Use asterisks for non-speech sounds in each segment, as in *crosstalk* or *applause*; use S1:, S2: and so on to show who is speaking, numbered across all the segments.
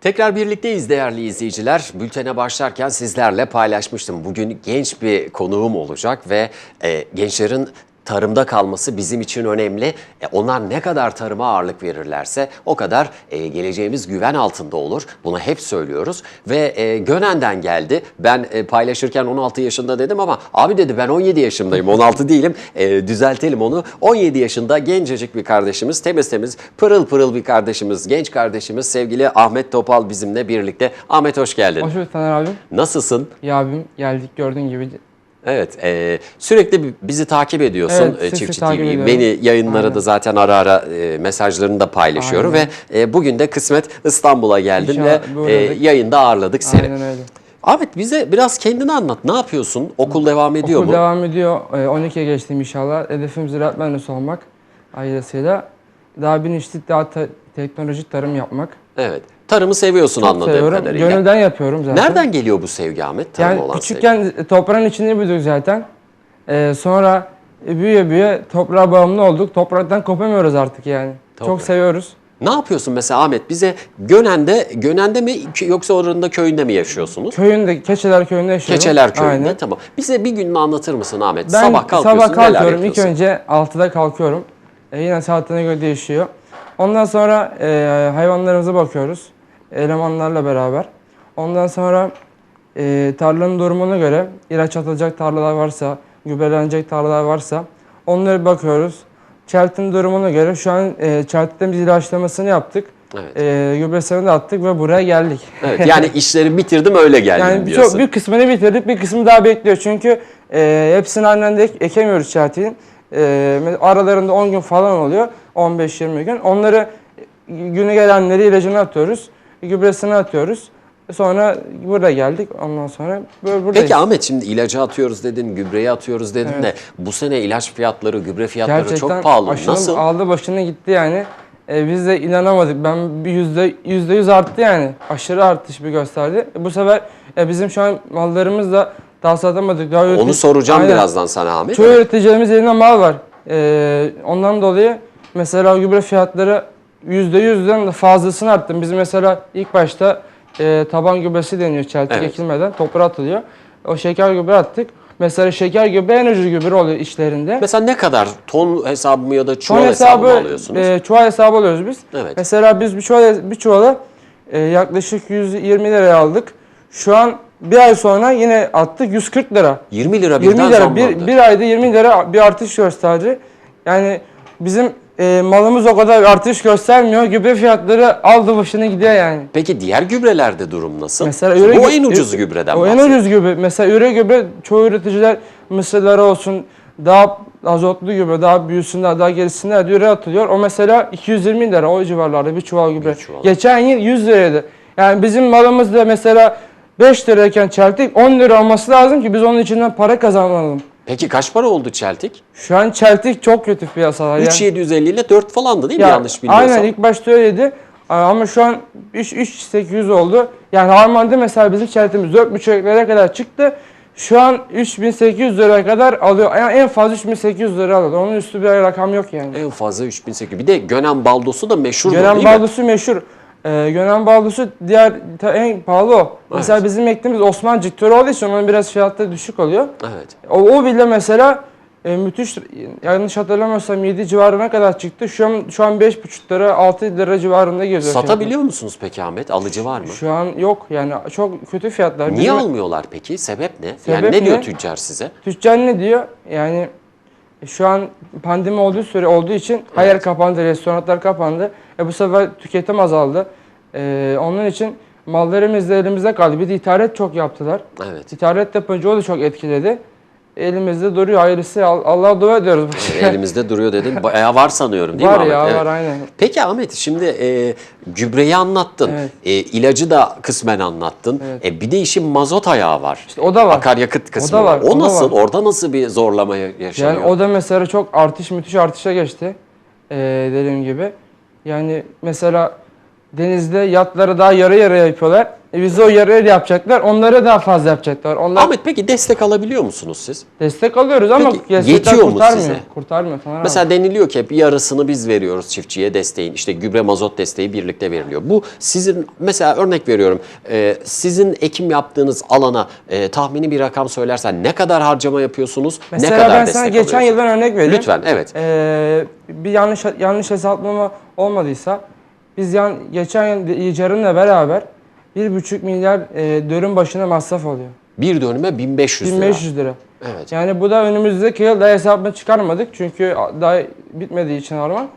S1: Tekrar birlikteyiz değerli izleyiciler. Bültene başlarken sizlerle paylaşmıştım. Bugün genç bir konuğum olacak ve e, gençlerin tarımda kalması bizim için önemli. E, onlar ne kadar tarıma ağırlık verirlerse o kadar e, geleceğimiz güven altında olur. Bunu hep söylüyoruz ve e, Gönen'den geldi. Ben e, paylaşırken 16 yaşında dedim ama abi dedi ben 17 yaşındayım 16 değilim. E, düzeltelim onu. 17 yaşında gencecik bir kardeşimiz temiz temiz pırıl pırıl bir kardeşimiz genç kardeşimiz sevgili Ahmet Topal bizimle birlikte. Ahmet hoş geldin.
S2: Hoş bulduk Taner abim.
S1: Nasılsın?
S2: Ya abim geldik gördüğün gibi.
S1: Evet, e, sürekli bi- bizi takip ediyorsun
S2: Evet,
S1: e, Çiftçi
S2: takip
S1: TV'yi.
S2: ediyorum.
S1: Beni yayınlara
S2: Aynen.
S1: da zaten ara ara e, mesajlarını da paylaşıyorum
S2: Aynen.
S1: ve e, bugün de kısmet İstanbul'a geldin
S2: İnşallah
S1: ve e, yayında ağırladık seni.
S2: Aynen öyle.
S1: Ahmet bize biraz kendini anlat. Ne yapıyorsun? Okul devam ediyor
S2: Okul
S1: mu?
S2: devam ediyor. Ee, 12'ye geçtim inşallah. Hedefim ziraat mühendisi olmak ailesiyle. Daha bilinçli, daha te- teknolojik tarım yapmak.
S1: Evet. Tarımı seviyorsun
S2: Çok
S1: anladığım
S2: seviyorum.
S1: kadarıyla.
S2: Gönülden yapıyorum zaten.
S1: Nereden geliyor bu sevgi Ahmet? Tarıma
S2: Yani
S1: olan
S2: küçükken toprağın içinde büyüdük zaten. Ee, sonra büyüye büyüye toprağa bağımlı olduk. Topraktan kopamıyoruz artık yani.
S1: Toprak.
S2: Çok seviyoruz.
S1: Ne yapıyorsun mesela Ahmet? Bize Gönen'de, Gönen'de mi yoksa oranın da köyünde mi yaşıyorsunuz?
S2: Köyünde, Keçeler köyünde yaşıyorum.
S1: Keçeler köyünde.
S2: Aynen.
S1: Tamam. Bize bir gününü anlatır mısın Ahmet?
S2: Ben
S1: sabah kalkıyorsun,
S2: sabah kalkıyorum. İlk önce 6'da kalkıyorum. E, yine saatine göre değişiyor. Ondan sonra e, hayvanlarımıza bakıyoruz. Elemanlarla beraber. Ondan sonra e, tarlanın durumuna göre ilaç atılacak tarlalar varsa, gübrelenecek tarlalar varsa onlara bakıyoruz. Çeltin durumuna göre şu an e, çeltikte biz ilaçlamasını yaptık.
S1: Evet.
S2: E, gübresini de attık ve buraya geldik.
S1: Evet, yani *laughs* işleri bitirdim öyle geldim
S2: Yani bir,
S1: diyorsun.
S2: çok, bir kısmını bitirdik, bir kısmı daha bekliyor. Çünkü e, hepsini aynen de ek- ekemiyoruz çeltiğin. E, aralarında 10 gün falan oluyor, 15-20 gün. Onları günü gelenleri ilacını atıyoruz, gübresini atıyoruz. Sonra buraya geldik, ondan sonra böyle buradayız.
S1: Peki Ahmet şimdi ilacı atıyoruz dedin, gübreyi atıyoruz dedin
S2: Evet.
S1: de bu sene ilaç fiyatları, gübre fiyatları
S2: Gerçekten
S1: çok pahalı.
S2: aşırı
S1: Nasıl?
S2: aldı başını gitti yani. E, biz de inanamadık. Ben bir yüzde yüzde yüz arttı yani. Aşırı artış bir gösterdi. E, bu sefer e, bizim şu an mallarımız da daha satamadık. Daha
S1: Onu soracağım
S2: Aynen.
S1: birazdan sana Ahmet.
S2: Çoğu üreticilerimiz elinde mal var. Ee, ondan dolayı mesela gübre fiyatları %100'den de fazlasını arttı. Biz mesela ilk başta e, taban gübresi deniyor çeltik
S1: Evet.
S2: ekilmeden toprağa atılıyor. O şeker gübre attık. Mesela şeker gübre en ucuz gübre oluyor işlerinde.
S1: Mesela ne kadar ton hesabı mı ya da çuval hesabı, mı
S2: hesabı,
S1: alıyorsunuz?
S2: e, çuval hesabı alıyoruz biz.
S1: Evet.
S2: Mesela biz bir çuvala, bir çuvala e, yaklaşık 120 liraya aldık. Şu an bir ay sonra yine attık 140 lira.
S1: 20 lira
S2: 20
S1: birden
S2: lira
S1: zamlandı.
S2: bir, bir ayda 20 lira bir artış gösterdi. Yani bizim e, malımız o kadar artış göstermiyor. Gübre fiyatları aldı başını gidiyor yani.
S1: Peki diğer gübrelerde durum nasıl?
S2: Mesela üre
S1: bu en ucuz gübreden
S2: O en ucuz gübre. Mesela üre gübre çoğu üreticiler mısırları olsun daha azotlu gübre daha büyüsünler daha gelişsinler diye üre atılıyor. O mesela 220 lira o civarlarda bir çuval gübre.
S1: çuval.
S2: Geçen yıl 100 liraydı. Yani bizim malımız da mesela 5 lirayken çeltik 10 lira olması lazım ki biz onun içinden para kazanalım.
S1: Peki kaç para oldu çeltik?
S2: Şu an çeltik çok kötü piyasada. Yani-
S1: 3750 ile 4 falandı değil mi
S2: Ya,
S1: yanlış bilmiyorsam?
S2: Aynen ilk başta öyleydi. Ama şu an 3 3800 oldu. Yani normalde mesela bizim çeltimiz 4,5 liraya kadar çıktı. Şu an 3800 liraya kadar alıyor. Yani en fazla 3800 lira alıyor. Onun üstü bir rakam yok yani.
S1: En fazla 3800. Bir de Gönen baldosu da meşhur
S2: Gönen
S1: değil mi?
S2: baldosu meşhur. Ee, Gönen baldosu diğer en pahalı o. Mesela bizim ektiğimiz Osmancık türü olduğu için onun biraz fiyatı düşük oluyor.
S1: Evet.
S2: O, o bile mesela e, müthiş yanlış hatırlamıyorsam 7 civarına kadar çıktı. Şu an şu an 5,5 lira 6 lira civarında geziyor. fiyatı.
S1: Satabiliyor musunuz peki Ahmet? Alıcı var mı?
S2: Şu an yok yani çok kötü fiyatlar.
S1: Niye
S2: Bizim-
S1: almıyorlar peki? Sebep ne? yani
S2: Sebep
S1: ne diyor
S2: ne?
S1: tüccar size?
S2: Tüccar ne diyor? Yani şu an pandemi olduğu süre olduğu için her yer kapandı, restoranlar kapandı. E bu sefer tüketim azaldı. E, onun için mallarımız da elimizde kaldı. Bir de ithalat çok yaptılar.
S1: Evet.
S2: İthalat yapınca o da çok etkiledi. Elimizde duruyor hayırlısı. Al- Allah'a dua ediyoruz. *laughs*
S1: Elimizde duruyor dedin. Bayağı var sanıyorum değil mi
S2: var
S1: Ahmet?
S2: ya
S1: Evet.
S2: var aynen.
S1: Peki Ahmet şimdi e, gübreyi anlattın.
S2: Evet.
S1: E, ilacı da kısmen anlattın.
S2: Evet.
S1: E, bir de işin mazot ayağı var.
S2: İşte o da var.
S1: Akaryakıt kısmı
S2: da
S1: var.
S2: var,
S1: O,
S2: o da
S1: nasıl?
S2: var.
S1: Orada nasıl bir zorlama yaşanıyor?
S2: Yani o da mesela çok artış müthiş artışa geçti. Ee, dediğim gibi. Yani mesela denizde yatları daha yarı yarıya yapıyorlar. E bize o yarı yarı yapacaklar. Onları daha fazla yapacaklar. Onlar
S1: Ahmet peki destek alabiliyor musunuz siz?
S2: destek alıyoruz ama
S1: Peki,
S2: destekler
S1: yetiyor mu
S2: kurtarmıyor.
S1: size?
S2: Kurtarmıyor falan.
S1: Mesela deniliyor ki hep yarısını biz veriyoruz çiftçiye desteğin. İşte gübre mazot desteği birlikte veriliyor. Bu sizin mesela örnek veriyorum. e, sizin ekim yaptığınız alana e, tahmini bir rakam söylersen ne kadar harcama yapıyorsunuz?
S2: Mesela
S1: ne kadar
S2: ben
S1: destek
S2: sana geçen
S1: alıyorsunuz?
S2: yıldan örnek vereyim.
S1: Lütfen evet.
S2: Ee, bir yanlış yanlış hesaplama olmadıysa biz yan, geçen yıl icarınla beraber 1,5 milyar e, dönüm başına masraf oluyor.
S1: Bir dönüme 1500 lira.
S2: 1500 lira.
S1: Evet.
S2: Yani bu da önümüzdeki yıl daha hesabını çıkarmadık çünkü daha bitmediği için orman.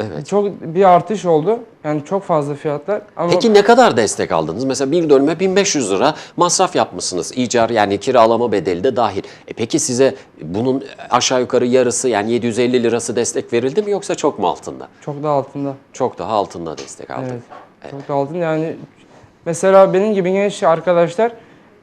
S1: Evet.
S2: Çok bir artış oldu. Yani çok fazla fiyatlar. Ama
S1: Peki ne kadar destek aldınız? Mesela bir dönüme 1500 lira masraf yapmışsınız. İcar yani kiralama bedeli de dahil. E peki size bunun aşağı yukarı yarısı yani 750 lirası destek verildi mi yoksa çok mu altında?
S2: çok daha altında.
S1: Çok daha altında destek aldık.
S2: Evet. Çok da altında yani mesela benim gibi genç arkadaşlar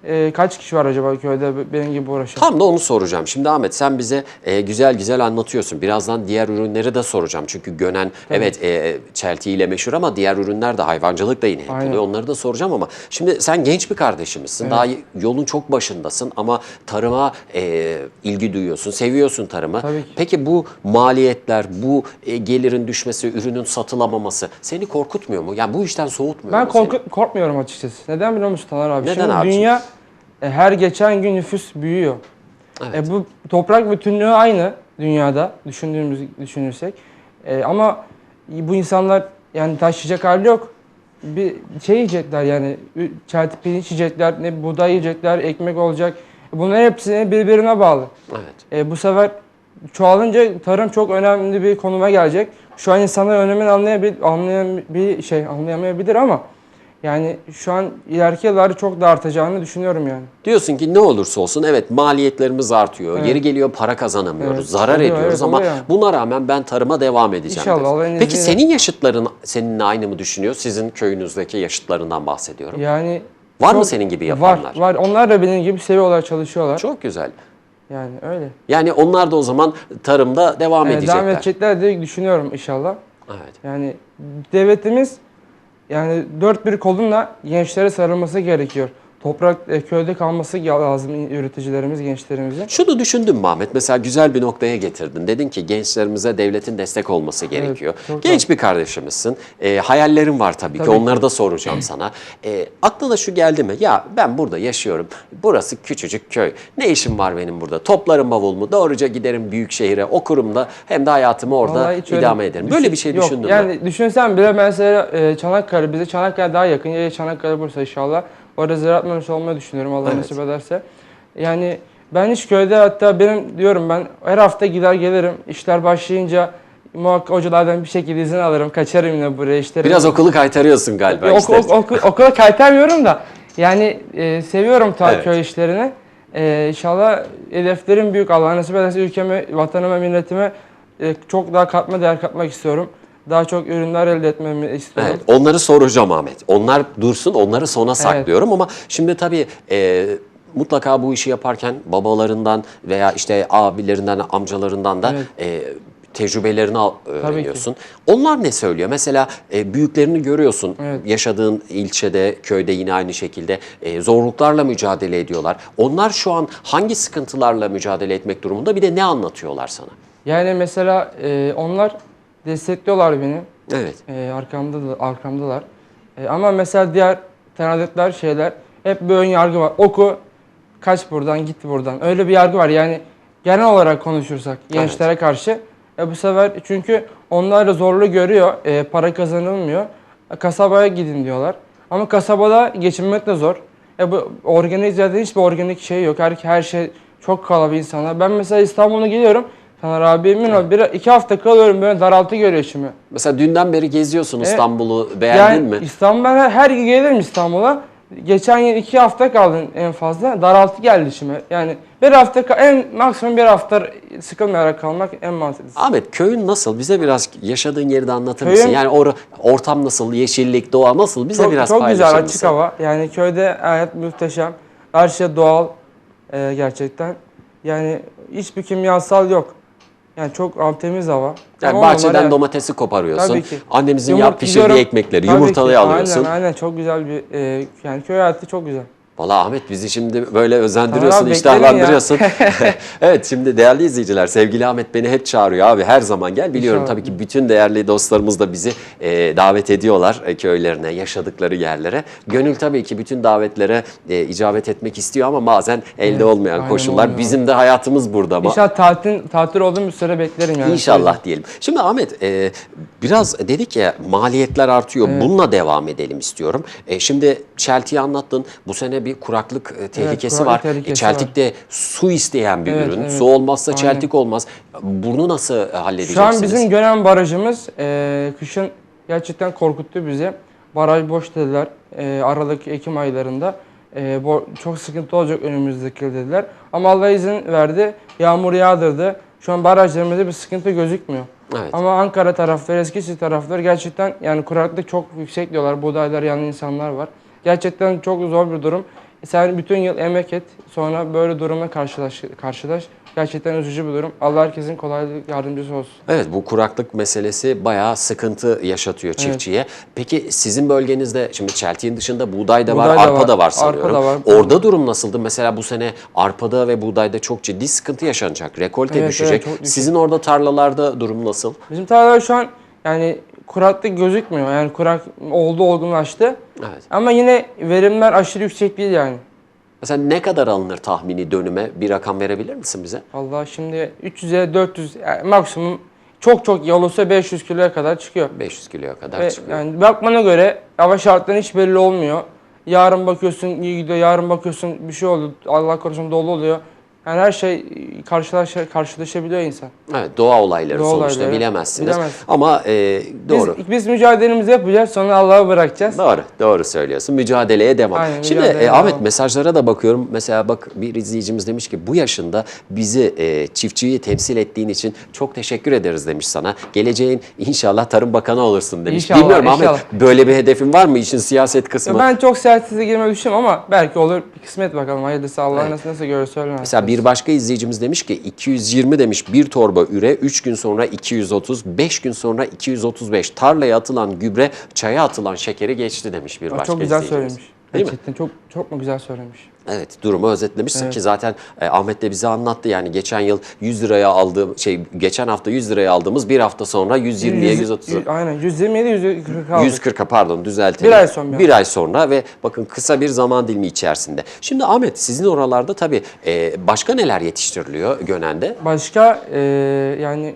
S2: e, kaç kişi var acaba köyde benim gibi uğraşan?
S1: Tam da onu soracağım. Şimdi Ahmet sen bize e, güzel güzel anlatıyorsun. Birazdan diğer ürünleri de soracağım. Çünkü Gönen evet e, çeltiğiyle meşhur ama diğer ürünler de hayvancılık da yine
S2: Aynen.
S1: yapılıyor. Onları da soracağım ama şimdi sen genç bir kardeşimizsin. Daha yolun çok başındasın ama tarıma e, ilgi duyuyorsun. Seviyorsun tarımı.
S2: Tabii ki.
S1: Peki bu maliyetler, bu e, gelirin düşmesi, ürünün satılamaması seni korkutmuyor mu? Yani bu işten soğutmuyor
S2: Ben
S1: mu seni?
S2: korku, korkmuyorum açıkçası. Neden biliyor musun Taner abi?
S1: Neden
S2: Şimdi
S1: abiciğim?
S2: dünya e, her geçen gün nüfus büyüyor.
S1: Evet.
S2: E, bu toprak bütünlüğü aynı dünyada düşündüğümüz düşünürsek. E, ama bu insanlar yani taşıyacak hali yok. Bir şey yiyecekler yani çeltik pirinç yiyecekler, ne buğday yiyecekler, ekmek olacak. Bunların hepsi birbirine bağlı.
S1: Evet.
S2: E, bu sefer çoğalınca tarım çok önemli bir konuma gelecek. Şu an insanlar önemini anlayabil, anlayan bir şey anlayamayabilir ama yani şu an ileriki yıllarda çok da artacağını düşünüyorum yani.
S1: Diyorsun ki ne olursa olsun evet maliyetlerimiz artıyor.
S2: Evet.
S1: Yeri geliyor para kazanamıyoruz.
S2: Evet,
S1: Zarar
S2: oluyor,
S1: ediyoruz
S2: evet,
S1: ama
S2: oluyor.
S1: buna rağmen ben tarıma devam edeceğim.
S2: İnşallah,
S1: diyorsun. Peki
S2: izniyle.
S1: senin yaşıtların seninle aynı mı düşünüyor? Sizin köyünüzdeki yaşıtlarından bahsediyorum.
S2: Yani
S1: Var mı
S2: çok-
S1: senin gibi yapanlar?
S2: Var, var. Onlar da benim gibi seviyorlar, çalışıyorlar.
S1: Çok güzel.
S2: Yani öyle.
S1: Yani onlar da o zaman tarımda devam
S2: Ee,
S1: edecekler.
S2: devam edecekler diye düşünüyorum inşallah.
S1: Evet.
S2: Yani devletimiz yani dört bir kolunla gençlere sarılması gerekiyor. Toprak e, köyde kalması lazım üreticilerimiz, gençlerimizin.
S1: Şunu düşündüm Mahmet. Mesela güzel bir noktaya getirdin. Dedin ki gençlerimize devletin destek olması gerekiyor.
S2: çok
S1: Genç bir kardeşimizsin. E, hayallerin var tabii, ki.
S2: Tabii ki.
S1: Onları da soracağım *clears throat* sana. E, aklına şu geldi mi? Ya ben burada yaşıyorum. Burası küçücük köy. Ne işim var benim burada? Toplarım bavulumu. Doğruca giderim büyük şehire. Okurum da hem de hayatımı orada idame ederim. Böyle bir şey
S2: Yok,
S1: düşündün mü?
S2: Yani düşünsen bile mesela e, Çanakkale, bize Çanakkale daha yakın. Ya Çanakkale Bursa inşallah. Orada ziraat mühendisi olmayı düşünüyorum Allah
S1: Evet.
S2: nasip ederse. Yani ben hiç köyde hatta benim diyorum ben her hafta gider gelirim. İşler başlayınca muhakkak hocalardan bir şekilde izin alırım. Kaçarım yine buraya işte.
S1: Biraz okulu kaytarıyorsun galiba.
S2: Yok,
S1: işte.
S2: ok, ok, okula kaytarmıyorum da yani e, seviyorum ta
S1: Evet.
S2: köy işlerini. E, inşallah hedeflerim büyük. Allah nasip ederse ülkeme, vatanıma, milletime e, çok daha katma değer katmak istiyorum. Daha çok ürünler elde etmemi istiyorum.
S1: Evet, onları soracağım Ahmet. Onlar dursun, onları sona saklıyorum ama şimdi tabii e, mutlaka bu işi yaparken babalarından veya işte abilerinden, amcalarından da e, tecrübelerini öğreniyorsun. Onlar ne söylüyor? Mesela e, büyüklerini görüyorsun.
S2: Evet.
S1: Yaşadığın ilçede, köyde yine aynı şekilde e, zorluklarla mücadele ediyorlar. Onlar şu an hangi sıkıntılarla mücadele etmek durumunda? Bir de ne anlatıyorlar sana?
S2: Yani mesela e, onlar destekliyorlar beni.
S1: Evet.
S2: E, arkamda da, arkamdalar. E, ama mesela diğer tanıdıklar şeyler hep bir ön yargı var. Oku, kaç buradan, git buradan. Öyle bir yargı var. Yani genel olarak konuşursak gençlere karşı. E, bu sefer çünkü onlar da zorlu görüyor. E, para kazanılmıyor. E, kasabaya gidin diyorlar. Ama kasabada geçinmek de zor. E, bu organik zaten hiçbir organik şey yok. Her, her şey çok kalabalık insanlar. Ben mesela İstanbul'a gidiyorum. Taner abi emin ol bir, iki hafta kalıyorum böyle daraltı görüyor içimi.
S1: Mesela dünden beri geziyorsun
S2: Evet.
S1: İstanbul'u. Beğendin
S2: yani
S1: mi?
S2: İstanbul ben her, her gün gelirim İstanbul'a. Geçen yıl iki hafta kaldım en fazla. Daraltı geldi içime. Yani bir hafta ka- en maksimum bir hafta sıkılmayarak kalmak en mantıklısı.
S1: Ahmet köyün nasıl? Bize biraz yaşadığın yeri de anlatır
S2: Köyün-
S1: mısın? Yani or ortam nasıl, yeşillik, doğa nasıl? Bize
S2: Çok,
S1: biraz
S2: çok
S1: paylaşır
S2: güzel
S1: mısın?
S2: açık hava. Yani köyde hayat muhteşem. Her şey doğal e, gerçekten. Yani hiçbir kimyasal yok. Yani çok av temiz hava.
S1: Yani
S2: Ama
S1: bahçeden
S2: evet.
S1: domatesi koparıyorsun.
S2: Tabii ki.
S1: Annemizin
S2: Yumurt-
S1: yap pişirdiği
S2: gidiyorum.
S1: ekmekleri,
S2: Tabii
S1: yumurtalı
S2: ki.
S1: alıyorsun.
S2: Aynen aynen çok güzel bir e, yani köy hayatı çok güzel.
S1: Valla Ahmet bizi şimdi böyle özendiriyorsun,
S2: Tamam
S1: iştahlandırıyorsun. *laughs* *laughs* evet şimdi değerli izleyiciler, sevgili Ahmet beni hep çağırıyor abi her zaman gel. Biliyorum
S2: İnşallah.
S1: tabii ki bütün değerli dostlarımız da bizi e, davet ediyorlar e, köylerine, yaşadıkları yerlere. Gönül tabii ki bütün davetlere e, icabet etmek istiyor ama bazen elde
S2: Evet,
S1: olmayan koşullar.
S2: olmuyor.
S1: Bizim de hayatımız burada ama.
S2: İnşallah tatil, tatil olduğum bir süre beklerim yani.
S1: İnşallah diyelim. Şimdi Ahmet e, biraz dedik ya maliyetler artıyor. Bununla devam edelim istiyorum. E, şimdi Çeltik'i anlattın. Bu sene bir kuraklık e, tehlikesi
S2: kuraklık
S1: var.
S2: tehlikesi
S1: E, Çeltik'te su isteyen bir
S2: Evet,
S1: ürün.
S2: evet.
S1: Su olmazsa
S2: Aynen.
S1: Çeltik olmaz. Bunu nasıl e, halledeceksiniz?
S2: Şu an bizim Gönen Barajımız e, kışın gerçekten korkuttu bizi. Baraj boş dediler. E, Aralık, Ekim aylarında. E, bo- çok sıkıntı olacak önümüzdeki yıl dediler. Ama Allah izin verdi. Yağmur yağdırdı. Şu an barajlarımızda bir sıkıntı gözükmüyor.
S1: Evet.
S2: Ama Ankara tarafları, Eskişehir tarafları gerçekten yani kuraklık çok yüksek diyorlar. Buğdaylar yanan insanlar var. Gerçekten çok zor bir durum. Sen bütün yıl emek et, sonra böyle duruma karşılaş, karşılaş. Gerçekten üzücü bir durum. Allah herkesin kolaylık yardımcısı olsun.
S1: Evet bu kuraklık meselesi bayağı sıkıntı yaşatıyor çiftçiye. Peki sizin bölgenizde şimdi çeltiğin dışında buğday da var,
S2: Buğday da
S1: arpa
S2: var,
S1: da var
S2: arpa
S1: sanıyorum.
S2: da var.
S1: Orada durum nasıldı? Mesela bu sene arpada ve buğdayda çok ciddi sıkıntı yaşanacak. Rekolte
S2: Evet,
S1: düşecek.
S2: çok düşük.
S1: Sizin orada tarlalarda durum nasıl?
S2: Bizim tarlalar şu an yani kuraklık gözükmüyor. Yani kurak oldu olgunlaştı.
S1: Evet.
S2: Ama yine verimler aşırı yüksek değil yani.
S1: Mesela ne kadar alınır tahmini dönüme? Bir rakam verebilir misin bize?
S2: Vallahi şimdi 300'e 400 yani maksimum çok çok iyi olursa 500 kiloya kadar çıkıyor.
S1: 500 kiloya kadar
S2: Ve
S1: çıkıyor.
S2: yani bakmana göre hava şartları hiç belli olmuyor. Yarın bakıyorsun iyi gidiyor, yarın bakıyorsun bir şey oldu, Allah korusun dolu oluyor. Yani her şey karşılaş karşılaşabiliyor insan.
S1: Evet, doğa olayları
S2: Doğa
S1: sonuçta
S2: olayları.
S1: bilemezsiniz.
S2: Bilemezsin.
S1: Ama e, doğru.
S2: Biz, biz mücadelemizi yapacağız sonra Allah'a bırakacağız.
S1: Doğru, doğru söylüyorsun. Mücadeleye devam.
S2: Aynen,
S1: Şimdi
S2: mücadeleye
S1: e, Ahmet
S2: devam.
S1: mesajlara da bakıyorum. Mesela bak bir izleyicimiz demiş ki bu yaşında bizi e, çiftçiyi temsil ettiğin için çok teşekkür ederiz demiş sana. Geleceğin inşallah Tarım Bakanı olursun demiş.
S2: İnşallah,
S1: Bilmiyorum Ahmet
S2: inşallah.
S1: böyle bir hedefin var mı işin siyaset kısmı?
S2: Ben çok siyasete girmeyi düşünüyorum ama belki olur. Bir kısmet bakalım. Hayırlısı Allah
S1: Evet.
S2: nasıl nasıl görür söylemez.
S1: Mesela bir başka izleyicimiz demiş ki 220 demiş bir torba üre, 3 gün sonra 230, 5 gün sonra 235. Tarlaya atılan gübre, çaya atılan şekeri geçti demiş bir başka
S2: çok güzel
S1: izleyicimiz.
S2: söylemiş.
S1: Değil mi?
S2: Gerçekten çok çok mu güzel söylemiş.
S1: Evet durumu özetlemişsin
S2: Evet.
S1: ki zaten e, Ahmet de bize anlattı yani geçen yıl 100 liraya aldığım şey geçen hafta 100 liraya aldığımız bir hafta sonra 120'ye 130
S2: Yüz- Aynen 127 140 aldık.
S1: 140'a pardon düzeltelim.
S2: Bir ay sonra.
S1: Bir ay sonra ve bakın kısa bir zaman dilimi içerisinde. Şimdi Ahmet sizin oralarda tabii e, başka neler yetiştiriliyor Gönen'de?
S2: Başka e, yani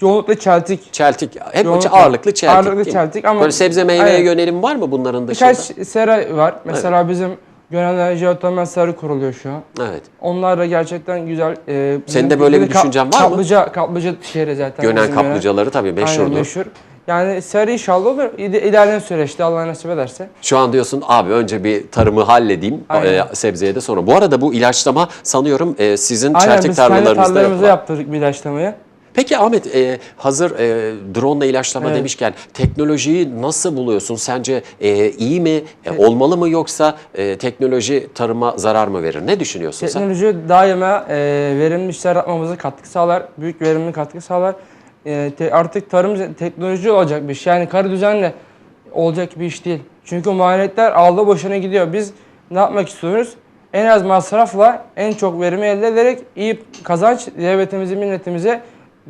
S2: yoğunlukla çeltik.
S1: Çeltik, hep
S2: Yoğunlukla-
S1: ağırlıklı çeltik
S2: ağırlıklı
S1: değil mi?
S2: çeltik ama-
S1: Böyle sebze meyveye
S2: Aynen.
S1: yönelim var mı bunların dışında?
S2: Birkaç sera var. Mesela bizim Gönen'de jeotermal sarı kuruluyor şu an.
S1: Evet.
S2: Onlar da gerçekten güzel. E,
S1: Senin de böyle bir düşüncen var mı?
S2: Kaplıca, Kaplıca şehri zaten.
S1: Gönen kaplıcaları tabii
S2: Aynen
S1: meşhurdur.
S2: meşhur. Yani sarı inşallah olur. İlerleyen süreçte Allah nasip ederse.
S1: Şu an diyorsun abi önce bir tarımı halledeyim
S2: Aynen.
S1: e, sebzeye de sonra. Bu arada bu ilaçlama sanıyorum e, sizin
S2: Aynen
S1: çeltik
S2: biz kendi
S1: tarlalarınızda
S2: tarlalarımıza
S1: yapılan.
S2: yaptırdık bir ilaçlamayı.
S1: Peki Ahmet e, hazır e, drone ile ilaçlama
S2: Evet.
S1: demişken teknolojiyi nasıl buluyorsun? Sence e, iyi mi, e, olmalı mı yoksa e, teknoloji tarıma zarar mı verir? Ne düşünüyorsun sen?
S2: Teknoloji daima e, verimli işler yapmamıza katkı sağlar. Büyük verimli katkı sağlar. E, te- artık tarım teknoloji olacak bir şey. Yani karı düzenle olacak bir iş değil. Çünkü maliyetler aldı boşuna gidiyor. Biz ne yapmak istiyoruz? En az masrafla en çok verimi elde ederek iyi kazanç devletimize, milletimize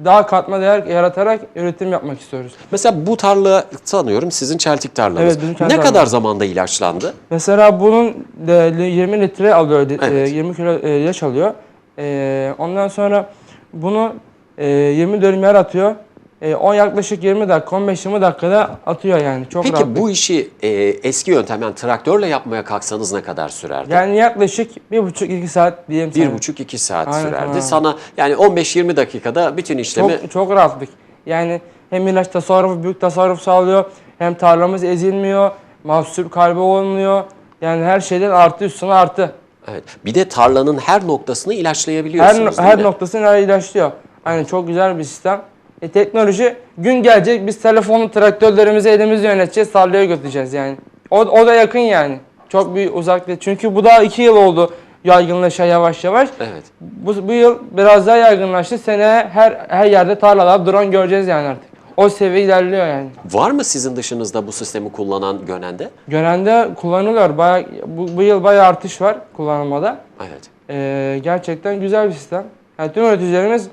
S2: daha katma değer yaratarak üretim yapmak istiyoruz.
S1: Mesela bu tarla sanıyorum sizin çeltik tarlanız.
S2: Evet, bizim kendi
S1: ne
S2: tarlamız.
S1: kadar zamanda ilaçlandı?
S2: Mesela bunun de 20 litre alıyor, de-
S1: Evet.
S2: e, 20 kilo e, ilaç alıyor. E, ondan sonra bunu e, 20 dönüm yer atıyor. E, 10 yaklaşık 20 dakika, 15-20 dakikada atıyor yani. Çok
S1: Peki
S2: rahat.
S1: bu işi e, eski yöntem yani traktörle yapmaya kalksanız ne kadar sürerdi?
S2: Yani yaklaşık 1,5-2 saat diyeyim sana.
S1: buçuk iki saat
S2: Aynen,
S1: sürerdi.
S2: tamam.
S1: Sana yani 15-20 dakikada bütün işlemi
S2: Çok, çok rahatlık. Yani hem ilaç tasarrufu, büyük tasarruf sağlıyor. Hem tarlamız ezilmiyor. Mahsul kaybı olmuyor. Yani her şeyden artı üstüne artı.
S1: Evet. Bir de tarlanın her noktasını
S2: Her,
S1: ilaçlayabiliyorsunuz
S2: her
S1: mi?
S2: noktasını her ilaçlıyor. Aynen çok güzel bir sistem. E, teknoloji gün gelecek biz telefonlu traktörlerimizi elimizle yöneteceğiz, tarlaya götüreceğiz yani. O, o da yakın yani. Çok bir uzak değil. Çünkü bu daha iki yıl oldu. yaygınlaşıyor yavaş yavaş.
S1: Evet.
S2: Bu, bu yıl biraz daha yaygınlaştı. Seneye her her yerde tarlalar drone göreceğiz yani artık. O seviye ilerliyor yani.
S1: Var mı sizin dışınızda bu sistemi kullanan Gönen'de?
S2: Gönen'de kullanılıyor. Bayağı, bu, bu yıl bayağı artış var kullanılmada.
S1: Evet.
S2: Ee, gerçekten güzel bir sistem. Yani tüm üreticilerimiz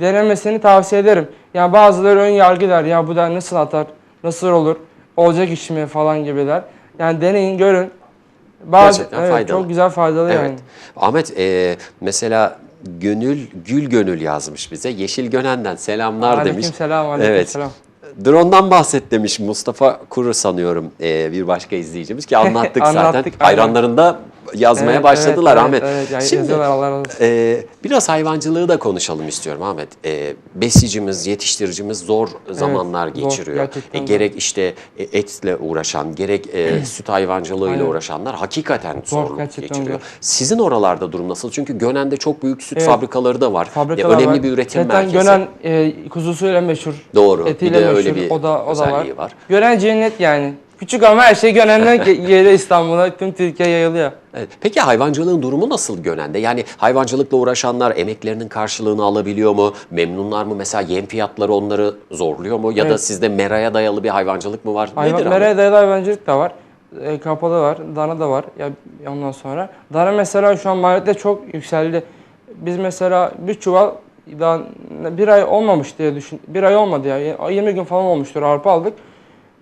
S2: denemesini tavsiye ederim. Yani bazıları ön yargılar. Ya bu da nasıl atar, nasıl olur, olacak iş mi falan gibiler. Yani deneyin, görün. Bazı,
S1: Gerçekten
S2: evet,
S1: faydalı.
S2: Çok güzel faydalı yani.
S1: Evet. Ahmet e, mesela Gönül Gül Gönül yazmış bize. Yeşil Gönen'den selamlar demiş.
S2: Aleykümselam, aleykümselam.
S1: Drone'dan bahset demiş Mustafa Kuru sanıyorum e, bir başka izleyicimiz ki anlattık *laughs* zaten.
S2: Anlattık, aynen.
S1: Hayranlarında yazmaya
S2: Evet,
S1: başladılar
S2: evet,
S1: Ahmet.
S2: Evet, evet,
S1: Şimdi e, biraz hayvancılığı da konuşalım istiyorum Ahmet. E, besicimiz, yetiştiricimiz zor zamanlar
S2: zor,
S1: geçiriyor. E,
S2: zor.
S1: gerek işte e, etle uğraşan, gerek e, süt hayvancılığıyla
S2: Aynen.
S1: uğraşanlar hakikaten zorluk
S2: gerçekten
S1: geçiriyor.
S2: zor.
S1: Sizin oralarda durum nasıl? Çünkü Gönen'de çok büyük süt
S2: Evet.
S1: fabrikaları da var. E,
S2: Fabrikalar
S1: önemli
S2: var.
S1: bir üretim
S2: Zaten
S1: merkezi.
S2: Gönen e, kuzusuyla meşhur.
S1: Doğru. Bir
S2: Etiyle
S1: de
S2: meşhur.
S1: öyle bir
S2: o da, o da var.
S1: var.
S2: Gönen cennet yani. Küçük ama her şey Gönen'den geliyor İstanbul'a. Tüm Türkiye yayılıyor.
S1: Evet. Peki hayvancılığın durumu nasıl Gönen'de? Yani hayvancılıkla uğraşanlar emeklerinin karşılığını alabiliyor mu? Memnunlar mı? Mesela yem fiyatları onları zorluyor mu? Ya da
S2: Evet.
S1: sizde meraya dayalı bir hayvancılık mı var?
S2: Hayvan,
S1: Nedir
S2: meraya
S1: Ahmet?
S2: dayalı hayvancılık da var. E, kapalı var. Dana da var. Ya ondan sonra. Dana mesela şu an maliyette çok yükseldi. Biz mesela bir çuval daha bir ay olmamış diye düşün. Bir ay olmadı ya. 20 gün falan olmuştur arpa aldık.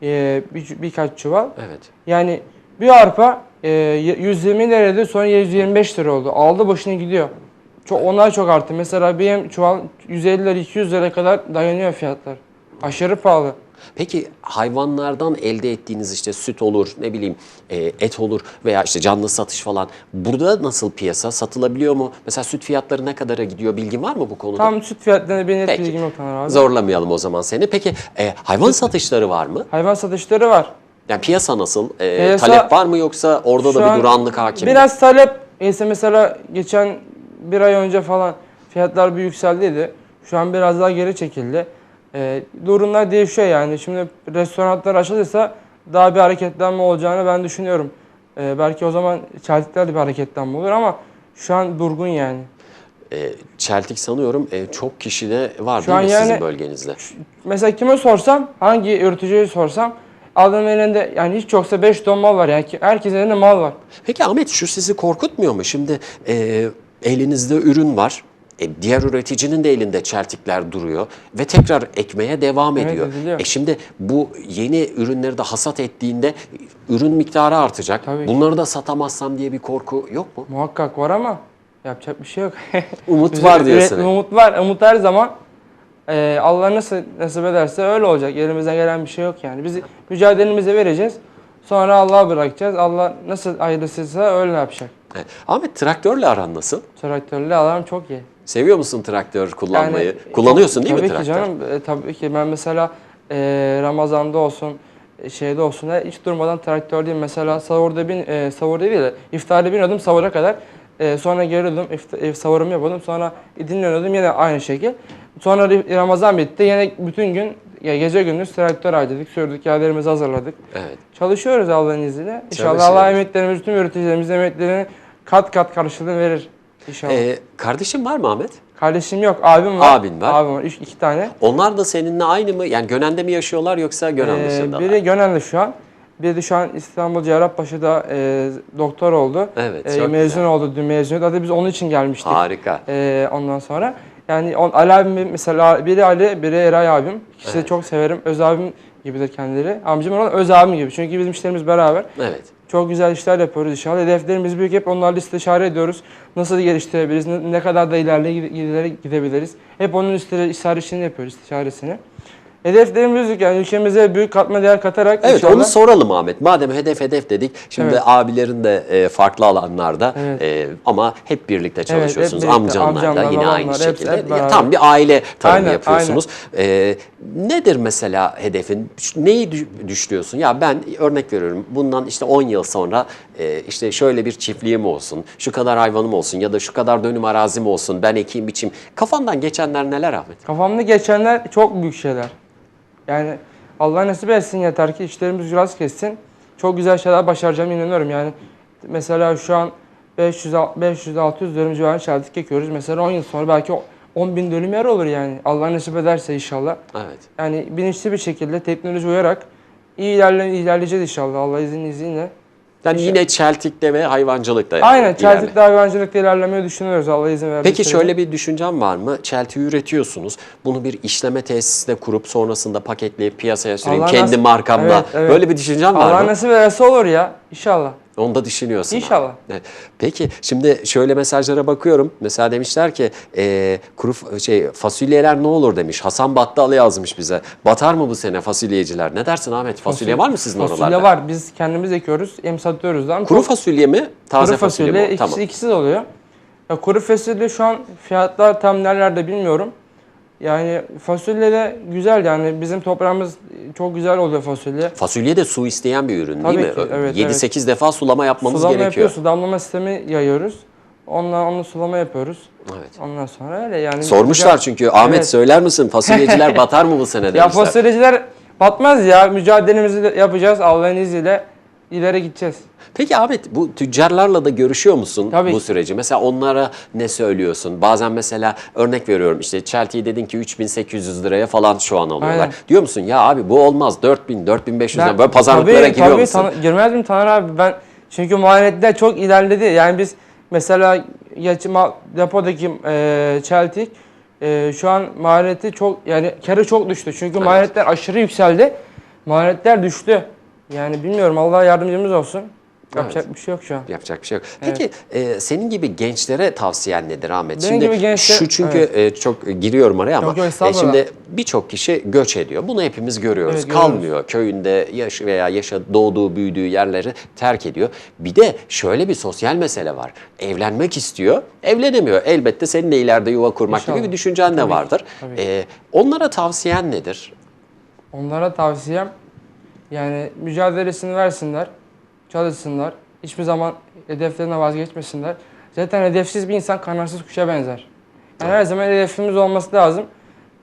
S2: E, bir, birkaç çuval.
S1: Evet.
S2: Yani bir arpa e, 120 liraydı sonra 125 lira oldu. Aldı başını gidiyor. Çok, onlar çok arttı. Mesela yem çuval 150 lira 200 lira kadar dayanıyor fiyatlar. Aşırı pahalı.
S1: Peki hayvanlardan elde ettiğiniz işte süt olur, ne bileyim e, et olur veya işte canlı satış falan. Burada nasıl piyasa? Satılabiliyor mu? Mesela süt fiyatları ne kadara gidiyor? Bilgin var mı bu konuda?
S2: Tam süt fiyatlarına bir net
S1: Peki.
S2: bilgim yok Taner abi.
S1: Zorlamayalım o zaman seni. Peki e, hayvan satışları var mı?
S2: Hayvan satışları var.
S1: Yani piyasa nasıl? E,
S2: Piyasa-
S1: talep var mı yoksa orada
S2: Şu
S1: da bir
S2: an
S1: duranlık hakim mi?
S2: Biraz talep. Ise mesela geçen bir ay önce falan fiyatlar bir yükseldiydi. Şu an biraz daha geri çekildi. Ee, durumlar değişiyor yani. Şimdi restoranlar açılırsa daha bir hareketlenme olacağını ben düşünüyorum. Ee, belki o zaman çeltiklerde bir hareketlenme olur ama şu an durgun yani.
S1: E, Çeltik sanıyorum e, çok kişide var
S2: Şu
S1: değil mi sizin
S2: yani-
S1: bölgenizde?
S2: Mesela kime sorsam, hangi üreticiye sorsam adamın elinde yani hiç yoksa 5 ton mal var yani herkesin elinde mal var.
S1: Peki Ahmet şu sizi korkutmuyor mu? Şimdi e, elinizde ürün var. E, diğer üreticinin de elinde çeltikler duruyor ve tekrar ekmeye devam
S2: Evet,
S1: ediyor.
S2: ediliyor.
S1: E şimdi bu yeni ürünleri de hasat ettiğinde ürün miktarı artacak.
S2: Tabii ki.
S1: Bunları da satamazsam diye bir korku yok mu?
S2: Muhakkak var ama yapacak bir şey yok. *laughs*
S1: Umut var diyorsun.
S2: Umut var. Umut her zaman e, Allah nasıl nasip ederse öyle olacak. Elimizden gelen bir şey yok yani. Biz mücadelemizi vereceğiz. Sonra Allah'a bırakacağız. Allah nasıl hayırlısıysa öyle yapacak.
S1: E, Ahmet traktörle aran nasıl?
S2: Traktörlü alarm çok iyi.
S1: Seviyor musun traktör kullanmayı?
S2: Yani,
S1: Kullanıyorsun değil
S2: tabii
S1: mi
S2: ki
S1: traktör?
S2: canım. E, tabii ki ben mesela e, Ramazan'da olsun e, şeyde olsun e, hiç durmadan traktör Mesela savurda bin e, savurda değil de iftarda biniyordum savura kadar. E, sonra geliyordum e, savurumu yapıyordum. Sonra dinleniyordum yine aynı şekil. Sonra Ramazan bitti. Yine bütün gün ya gece gündüz traktör harcadık, sürdük, yerlerimizi hazırladık.
S1: Evet.
S2: Çalışıyoruz Allah'ın izniyle. İnşallah. Allah emeklerimiz, tüm üreticilerimizin emeklerini kat kat karşılığını verir. İnşallah.
S1: E, kardeşin var mı Ahmet?
S2: Kardeşim yok, abim var.
S1: Abin var.
S2: Abim var, üç, iki tane.
S1: Onlar da seninle aynı mı? Yani Gönen'de mi yaşıyorlar yoksa Gönen
S2: Ee,
S1: dışında
S2: biri Gönen'de şu an. Biri de şu an İstanbul Cerrahpaşa'da e, doktor oldu.
S1: Evet,
S2: E,
S1: çok
S2: mezun
S1: güzel.
S2: oldu, dün mezun oldu. Hatta biz onun için gelmiştik.
S1: Harika.
S2: E, ondan sonra. Yani on, Ali abim mesela biri Ali, biri Eray abim. İkisi de çok severim. Öz abim gibidir kendileri. Amcam olan öz abim gibi. Çünkü bizim işlerimiz beraber.
S1: Evet.
S2: Çok güzel işler yapıyoruz inşallah. Hedeflerimiz büyük. Hep onlarla istişare ediyoruz. Nasıl geliştirebiliriz, ne, kadar da ileride ileri gidebiliriz. Hep onun üstüne istişaresini yapıyoruz, istişaresini. Hedeflerimiz. Yani ülkemize büyük katma değer katarak
S1: Evet
S2: inşallah.
S1: onu soralım Ahmet. Madem hedef hedef dedik. Şimdi
S2: Evet.
S1: abilerin de e, farklı alanlarda
S2: Evet.
S1: e, ama hep birlikte çalışıyorsunuz.
S2: birlikte.
S1: Amcanlar da
S2: Amcamlar,
S1: yine aynı
S2: babamlar, hepsi
S1: şekilde.
S2: hep beraber.
S1: tam bir aile tarımı
S2: Aynen,
S1: yapıyorsunuz. E, nedir mesela hedefin? Neyi dü- düşünüyorsun? Ya ben örnek veriyorum. Bundan işte 10 yıl sonra e, işte şöyle bir çiftliğim olsun. Şu kadar hayvanım olsun ya da şu kadar dönüm arazim olsun. Ben ekeyim biçim. Kafandan geçenler neler Ahmet?
S2: Kafamda geçenler çok büyük şeyler. Yani Allah nasip etsin yeter ki işlerimiz biraz kessin. Çok güzel şeyler başaracağım inanıyorum. Yani mesela şu an 500 500-600 dönüm civarı çeltik ekiyoruz. Mesela 10 yıl sonra belki 10 bin dönüm yer olur yani. Allah nasip ederse inşallah.
S1: Evet.
S2: Yani bilinçli bir şekilde teknoloji uyarak iyi ilerle, ilerleyeceğiz inşallah Allah izin izniyle.
S1: Yani yine çeltikte ve hayvancılıkta.
S2: Aynen
S1: ilerle.
S2: çeltikli hayvancılıkta ilerlemeyi düşünüyoruz Allah izin verirse.
S1: Peki şöyle bir düşüncem var mı? Çeltiği üretiyorsunuz. Bunu bir işleme tesisinde kurup sonrasında paketleyip piyasaya süreyim
S2: Allah
S1: kendi
S2: nasip-
S1: markamla.
S2: Evet, evet.
S1: Böyle bir düşüncem var
S2: Allah
S1: mı?
S2: nasip ederse olur ya inşallah.
S1: Onu da düşünüyorsun. abi.
S2: İnşallah.
S1: Evet. Peki şimdi şöyle mesajlara bakıyorum. Mesela demişler ki e, kuru şey fasulyeler ne olur demiş. Hasan Battalı yazmış bize. Batar mı bu sene fasulyeciler? Ne dersin Ahmet? Fasulye, var mı sizin
S2: fasulye
S1: oralarda?
S2: var. Biz kendimiz ekiyoruz. Hem satıyoruz da. ama
S1: Kuru fasulye mi? Taze
S2: kuru fasulye,
S1: fasulye, mi?
S2: ikisi,
S1: Tamam.
S2: ikisi de oluyor. Ya kuru fasulye şu an fiyatlar tam nerelerde bilmiyorum. Yani fasulye de güzel yani bizim toprağımız çok güzel oluyor fasulye.
S1: Fasulye de su isteyen bir ürün
S2: Tabii
S1: değil mi?
S2: ki, evet,
S1: 7-8 defa sulama yapmamız
S2: Sulama
S1: gerekiyor.
S2: yapıyoruz, damlama sistemi yayıyoruz. Onunla onu sulama yapıyoruz.
S1: Evet.
S2: Ondan sonra öyle yani.
S1: Sormuşlar
S2: güzel-
S1: çünkü Ahmet
S2: Evet.
S1: söyler misin fasulyeciler *laughs* batar mı bu sene
S2: Ya
S1: demişler.
S2: fasulyeciler batmaz ya. Mücadelemizi de yapacağız Allah'ın izniyle. İleri gideceğiz.
S1: Peki Ahmet bu tüccarlarla da görüşüyor musun
S2: Tabii
S1: bu süreci? Mesela onlara ne söylüyorsun? Bazen mesela örnek veriyorum işte Chelsea'yi dedin ki 3800 liraya falan şu an alıyorlar.
S2: Aynen.
S1: Diyor musun ya abi bu olmaz 4000 4500'den böyle
S2: Ben-
S1: pazarlıklara
S2: tabii,
S1: giriyor
S2: tabii,
S1: musun?
S2: tanı- girmez miyim Taner abi? Ben çünkü maliyetler çok ilerledi. Yani biz mesela geçim depodaki e, çeltik e, şu an maliyeti çok yani karı çok düştü. Çünkü maliyetler aşırı yükseldi. Maliyetler düştü. Yani bilmiyorum Allah yardımcımız olsun. Yapacak bir şey yok şu an.
S1: Yapacak bir şey yok. Peki e, senin gibi gençlere tavsiyen nedir Ahmet?
S2: Benim
S1: şimdi
S2: gibi gençler-
S1: şu çünkü e, çok giriyorum araya ama
S2: Yok, yok,
S1: e,
S2: estağfurullah.
S1: şimdi birçok kişi göç ediyor. Bunu hepimiz görüyoruz.
S2: Evet, görüyoruz.
S1: Kalmıyor köyünde yaş veya yaşa doğduğu, büyüdüğü yerleri terk ediyor. Bir de şöyle bir sosyal mesele var. Evlenmek istiyor, evlenemiyor. Elbette senin de ileride yuva kurmak gibi
S2: İnşallah.
S1: bir düşüncen de vardır. E, onlara tavsiyen nedir?
S2: Onlara tavsiyem yani mücadelesini versinler, çalışsınlar. Hiçbir zaman hedeflerine vazgeçmesinler. Zaten hedefsiz bir insan kanatsız kuşa benzer. Yani her zaman hedefimiz olması lazım.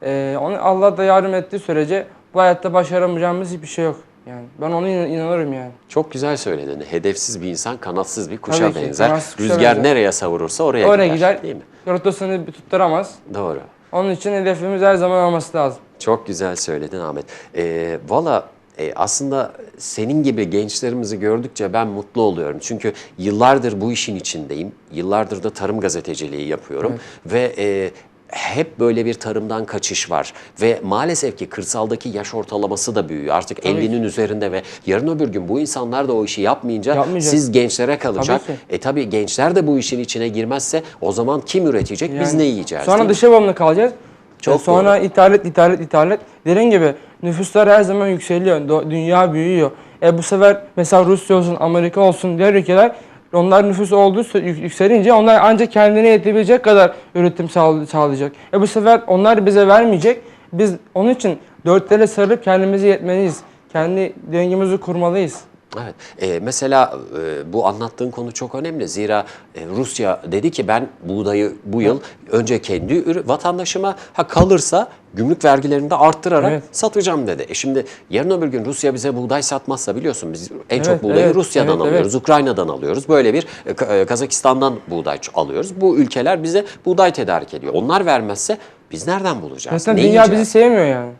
S2: Ee, onu Allah da yardım ettiği sürece bu hayatta başaramayacağımız hiçbir şey yok. Yani ben ona inan- inanırım yani.
S1: Çok güzel söyledin. Hedefsiz bir insan kanatsız bir kuşa
S2: Tabii ki,
S1: benzer.
S2: kuşa
S1: Rüzgar
S2: benzer.
S1: nereye savurursa oraya,
S2: Oraya
S1: gider.
S2: gider,
S1: Değil mi?
S2: rotasını bir tutturamaz.
S1: Doğru.
S2: Onun için hedefimiz her zaman olması lazım.
S1: Çok güzel söyledin Ahmet. Ee, Valla e, aslında senin gibi gençlerimizi gördükçe ben mutlu oluyorum. Çünkü yıllardır bu işin içindeyim. Yıllardır da tarım gazeteciliği yapıyorum. Ve e, hep böyle bir tarımdan kaçış var. Ve maalesef ki kırsaldaki yaş ortalaması da büyüyor. Artık 50'nin üzerinde ve yarın öbür gün bu insanlar da o işi yapmayınca
S2: Yapmayacak.
S1: siz gençlere kalacak.
S2: Tabii ki.
S1: E tabii gençler de bu işin içine girmezse o zaman kim üretecek? Biz
S2: Yani
S1: ne yiyeceğiz?
S2: Sonra dışa bağımlı kalacağız.
S1: Çok
S2: Çok sonra ithal et, ithal et, ithal et. Dediğim gibi nüfuslar her zaman yükseliyor. Dünya büyüyor. E bu sefer mesela Rusya olsun, Amerika olsun diğer ülkeler onlar nüfus olduğu yükselince onlar ancak kendine yetebilecek kadar üretim sağ- sağlayacak. E bu sefer onlar bize vermeyecek. Biz onun için dört tele sarıp kendimize yetmeliyiz. Kendi dengemizi kurmalıyız.
S1: Evet. Ee, mesela e, bu anlattığın konu çok önemli. Zira e, Rusya dedi ki ben buğdayı bu yıl önce kendi vatandaşıma ha kalırsa gümrük vergilerini de arttırarak
S2: Evet.
S1: satacağım dedi. E şimdi yarın öbür gün Rusya bize buğday satmazsa biliyorsun biz en çok
S2: Evet,
S1: buğdayı
S2: evet,
S1: Rusya'dan
S2: evet,
S1: alıyoruz, Ukrayna'dan alıyoruz. Böyle bir e, Ka- e, Kazakistan'dan buğday ç- alıyoruz. Bu ülkeler bize buğday tedarik ediyor. Onlar vermezse biz nereden bulacağız?
S2: Mesela
S1: Ne
S2: dünya
S1: yiyeceğiz?
S2: bizi sevmiyor yani.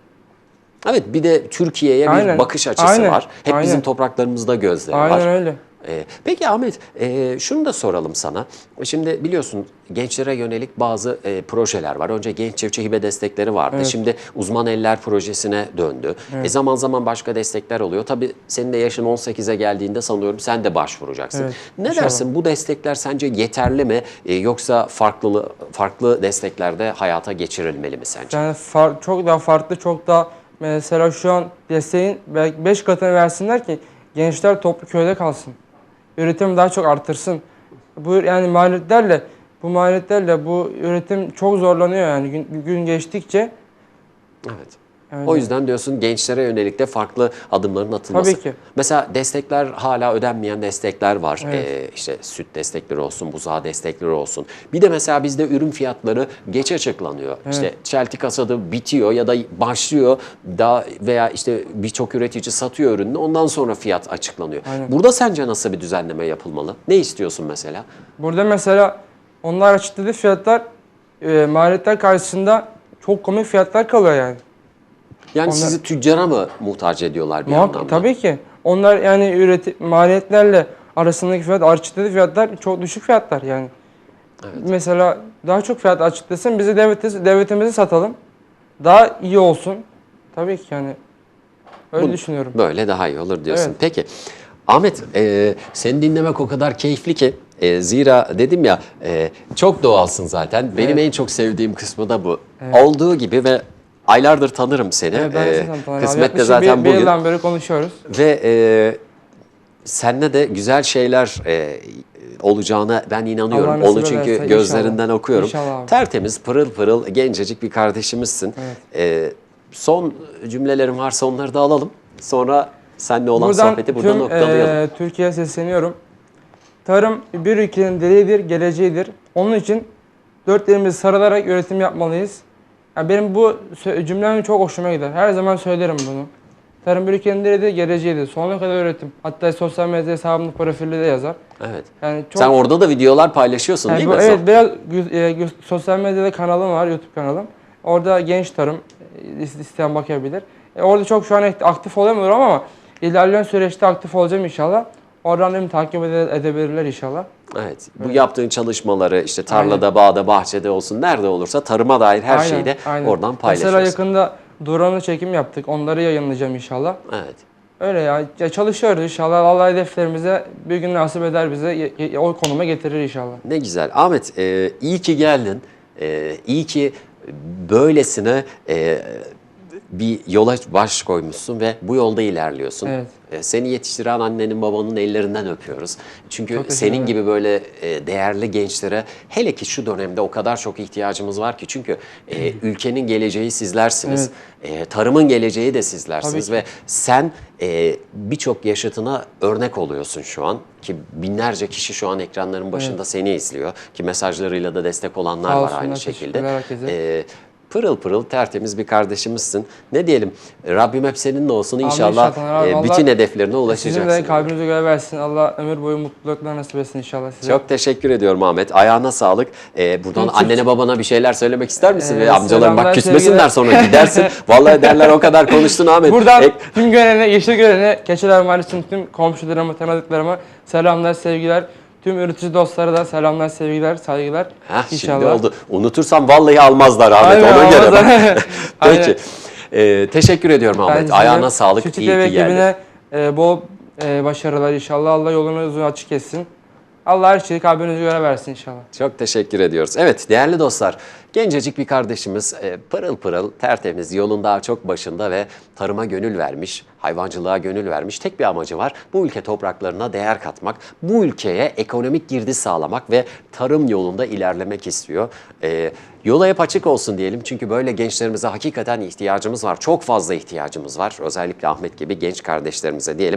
S1: Evet bir de Türkiye'ye bir
S2: Aynen,
S1: bakış açısı
S2: aynen,
S1: var. Hep bizim
S2: aynen.
S1: topraklarımızda gözleri var.
S2: Aynen öyle.
S1: Ee, peki Ahmet, e, şunu da soralım sana. Şimdi biliyorsun gençlere yönelik bazı e, projeler var. Önce genç çiftçi hibe destekleri vardı. Şimdi uzman eller projesine döndü. E, zaman zaman başka destekler oluyor. Tabii senin de yaşın 18'e geldiğinde sanıyorum sen de başvuracaksın.
S2: Evet,
S1: ne
S2: inşallah.
S1: dersin? Bu destekler sence yeterli mi? E, yoksa farklı farklı desteklerde hayata geçirilmeli mi sence?
S2: Yani far- çok daha farklı, çok daha mesela şu an desteğin belki 5 katını versinler ki gençler toplu köyde kalsın. Üretim daha çok artırsın. Bu yani maliyetlerle bu maliyetlerle bu üretim çok zorlanıyor yani gün, gün geçtikçe.
S1: Evet.
S2: Evet.
S1: O yüzden diyorsun gençlere yönelik de farklı adımların atılması.
S2: Tabii ki.
S1: Mesela destekler hala ödenmeyen destekler var.
S2: Evet.
S1: Ee, işte süt destekleri olsun, buzağı destekleri olsun. Bir de mesela bizde ürün fiyatları geç açıklanıyor. İşte çeltik hasadı bitiyor ya da başlıyor daha veya işte birçok üretici satıyor ürününü ondan sonra fiyat açıklanıyor.
S2: Aynen.
S1: Burada sence nasıl bir düzenleme yapılmalı? Ne istiyorsun mesela?
S2: Burada mesela onlar açıkladığı fiyatlar e, maliyetler karşısında çok komik fiyatlar kalıyor yani.
S1: Yani
S2: Onlar-
S1: sizi tüccara mı muhtaç ediyorlar bir
S2: Muhakkak
S1: anlamda?
S2: tabii ki. Onlar yani üreti maliyetlerle arasındaki fiyat açıkladığı fiyatlar çok düşük fiyatlar yani. Mesela daha çok fiyat açıklasın bizi devleti, devletimizi satalım. Daha iyi olsun. Tabii ki yani. Öyle düşünüyorum.
S1: Böyle daha iyi olur diyorsun.
S2: Evet.
S1: Peki Ahmet e, seni dinlemek o kadar keyifli ki e, zira dedim ya e, çok doğalsın zaten. Benim en çok sevdiğim kısmı da bu. Olduğu gibi ve aylardır tanırım seni.
S2: Evet, ben
S1: E,
S2: de zaten tanıyorum.
S1: kısmet de
S2: Yaklaşık
S1: zaten
S2: bir, bir
S1: bugün.
S2: yıldan beri konuşuyoruz.
S1: Ve e, seninle de güzel şeyler e, olacağına ben inanıyorum.
S2: Allah
S1: Onu çünkü
S2: ederse
S1: gözlerinden
S2: inşallah.
S1: okuyorum.
S2: İnşallah.
S1: Tertemiz, pırıl pırıl, gencecik bir kardeşimizsin. E, son cümlelerim varsa onları da alalım. Sonra seninle olan sohbeti burada
S2: tüm,
S1: noktalayalım.
S2: eee, Türkiye'ye sesleniyorum. Tarım bir ülkenin direğidir, geleceğidir. Onun için dört elimizi sarılarak üretim yapmalıyız. Ya benim bu cümlem çok hoşuma gider. Her zaman söylerim bunu. Tarım ülkenin direğidir, geleceğidir. Sonuna kadar üretim. Hatta sosyal medya hesabımda profilde de yazar.
S1: Evet.
S2: Yani çok
S1: Sen orada da videolar paylaşıyorsun
S2: yani
S1: değil
S2: bu-
S1: mi?
S2: Evet, biraz e, sosyal medyada kanalım var, YouTube kanalım. Orada genç tarım e, is- isteyen bakabilir. E, orada çok şu an aktif olamıyorum ama ilerleyen süreçte aktif olacağım inşallah. Oradan beni takip ede- edebilirler inşallah.
S1: Evet. Bu yaptığın çalışmaları işte tarlada, bağda, bahçede olsun nerede olursa tarıma dair her şeyi de oradan paylaşıyorsun.
S2: Mesela yakında drone'lu çekim yaptık. Onları yayınlayacağım inşallah.
S1: Evet.
S2: Öyle ya. ya çalışıyoruz inşallah. Allah hedeflerimize bir gün nasip eder bize ye- ye- o konuma getirir inşallah.
S1: Ne güzel. Ahmet e, iyi ki geldin. E, iyi ki böylesine e, bir yola baş koymuşsun ve bu yolda ilerliyorsun.
S2: Evet.
S1: E, seni yetiştiren annenin babanın ellerinden öpüyoruz. Çünkü
S2: Çok
S1: senin gibi böyle e, değerli gençlere hele ki şu dönemde o kadar çok ihtiyacımız var ki. Çünkü e, *clears throat* ülkenin geleceği sizlersiniz. E, tarımın geleceği de sizlersiniz ve sen birçok yaşıtına örnek oluyorsun şu an ki binlerce kişi şu an ekranların başında seni izliyor ki mesajlarıyla da destek olanlar
S2: Sağ
S1: var aynı şekilde.
S2: herkese.
S1: Pırıl pırıl tertemiz bir kardeşimizsin. Ne diyelim Rabbim hep seninle olsun inşallah
S2: inşallah.
S1: e, bütün hedeflerine
S2: Sizin
S1: ulaşacaksın.
S2: de kalbinize göre versin. Allah ömür boyu mutluluklar nasip etsin inşallah size.
S1: Çok teşekkür ediyorum Ahmet. Ayağına sağlık. Ee, buradan
S2: Çok-
S1: annene babana bir şeyler söylemek ister misin?
S2: Ee,
S1: Ve amcalarım bak küsmesinler
S2: sevgiler.
S1: sonra gidersin. *laughs* Vallahi derler o kadar konuştun Ahmet.
S2: Buradan
S1: Ek-
S2: tüm görene, yeşil görene, Keçiler Mahallesi'nin tüm komşularıma, tanıdıklarıma selamlar, sevgiler. Tüm üretici dostlara da selamlar, sevgiler, saygılar.
S1: Heh, şimdi oldu. Unutursam vallahi almazlar Ahmet
S2: Aynen,
S1: ona göre. *laughs* *laughs* Peki. Ee, teşekkür ediyorum Ahmet. Ayağına sağlık. İyi ki geldin.
S2: ekibine e, bol e, başarılar inşallah. Allah yolunu uzun açık etsin. Allah her şeyi kalbinize göre versin inşallah.
S1: Çok teşekkür ediyoruz. Evet değerli dostlar, gencecik bir kardeşimiz e, pırıl pırıl, tertemiz, yolun daha çok başında ve tarıma gönül vermiş, hayvancılığa gönül vermiş. Tek bir amacı var, bu ülke topraklarına değer katmak, bu ülkeye ekonomik girdi sağlamak ve tarım yolunda ilerlemek istiyor. E, yola hep açık olsun diyelim çünkü böyle gençlerimize hakikaten ihtiyacımız var. Çok fazla ihtiyacımız var. Özellikle Ahmet gibi genç kardeşlerimize diyelim.